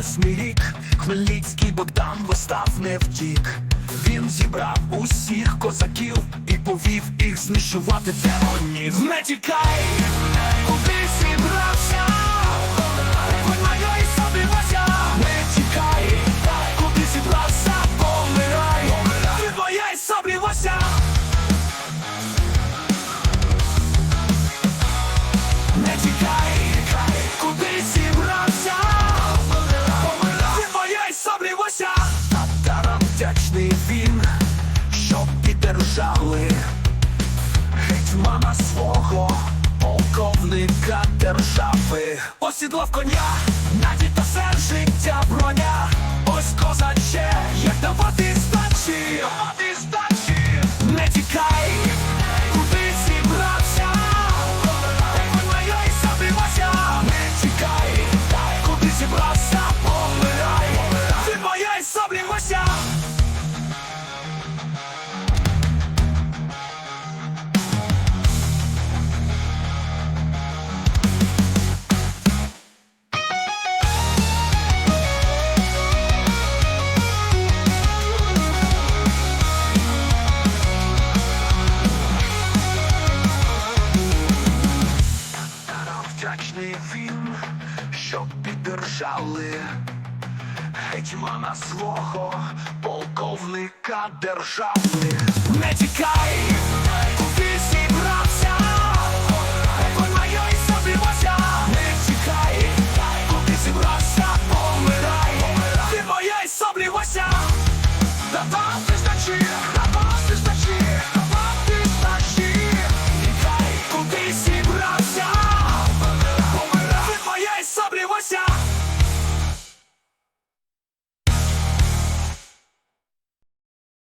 восьмий рік Хмельницький Богдан восстав не втік. Він зібрав усіх козаків і повів їх знищувати демонів. Не тікай, піддержали гетьмана свого, полковника держави. Осідлав коня, навіть та життя броня. Ось козаче, як давати здачі, давати здачі. Вдячний він, що піддержали гетьмана свого, полковника державних. Не тікай, куди зібрався, моєї собі вося Не тікай, куди зібрався,